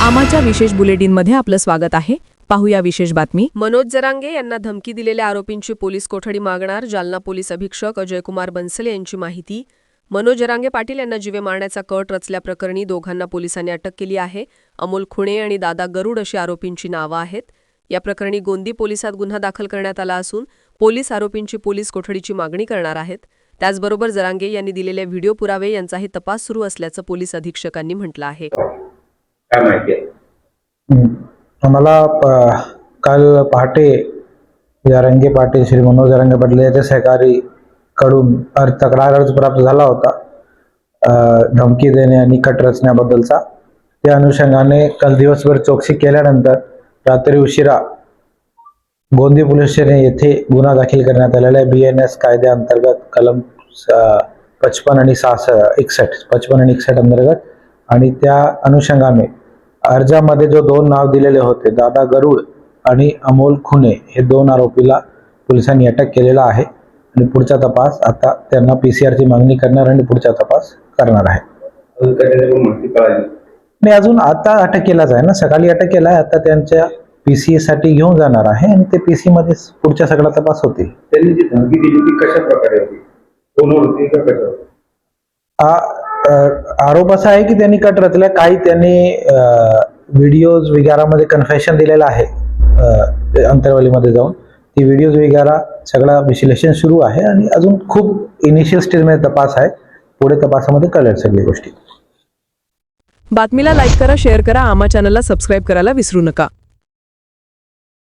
आमाच्या विशेष बुलेटिनमध्ये आपलं स्वागत आहे. पाहूया विशेष बातमी. मनोज जरांगे यांना धमकी दिलेल्या आरोपींची पोलीस कोठडी मागणार जालना पोलीस अधीक्षक अजयकुमार बन्सले यांची माहिती. मनोज जरांगे पाटील यांना जीवे मारण्याचा कट रचल्याप्रकरणी दोघांना पोलिसांनी अटक केली आहे. अमोल खुणे आणि दादा गरुड अशी आरोपींची नावं आहेत. या प्रकरणी गोंदी पोलिसात गुन्हा दाखल करण्यात आला असून पोलीस आरोपींची पोलीस कोठडीची मागणी करणार आहेत. त्याचबरोबर जरांगे यांनी दिलेले व्हिडिओ पुरावे यांचाही तपास सुरू असल्याचं पोलीस अधीक्षकांनी म्हटलं आहे. काय माहिती आहे? आम्हाला काल पहाटे या रंगे पाटील श्री मनोज रंगे पाटील याच्या सहकारी कडून अर्ज तक्रार अर्ज प्राप्त झाला होता. धमकी देणे आणि कट रचण्याबद्दलचा. त्या अनुषंगाने काल दिवसभर चौकशी केल्यानंतर रात्री उशिरा गोंदी पोलीस स्टेशन येथे गुन्हा दाखल करण्यात आलेला आहे. बी एन एस कायद्याअंतर्गत कलम पचपन आणि सहा एकसष्ट पचपन आणि एकसष्ट अंतर्गत आणि त्या अनुषंगाने अर्जामध्ये जो दोन नाव दिलेले होते दादा गरुड आणि अमोल खुने हे दोन आरोपीला पोलिसांनी अटक केलेला आहे आणि पुढचा तपास आता त्यांना पी सी आरची मागणी करणार आणि पुढचा तपास करणार आहे. आणि अजून आता अटक केलाच आहे ना. सकाळी अटक केला आहे आता त्यांच्या पी सी साठी घेऊन जाणार आहे आणि ते पी सी मध्ये पुढचा सगळा तपास होतील. त्यांनी जी धमकी दिली ती कशा प्रकारे होती? फोनवर होती का कशा आ- अ, आरोप असा आहे की त्यांनी कट रचल्या काही त्यांनी व्हिडिओज विगारामध्ये कन्फेशन दिलेलं आहे अ, अंतरवालीमध्ये जाऊन. ती व्हिडिओज विगारा सगळं विश्लेषण सुरू आहे आणि अजून खूप इनिशियल स्टेजमध्ये तपास आहे. पुढे तपासामध्ये कळेल सगळी गोष्टी. बातमीला लाईक करा शेअर करा आमा चॅनलला सबस्क्राईब करायला विसरू नका.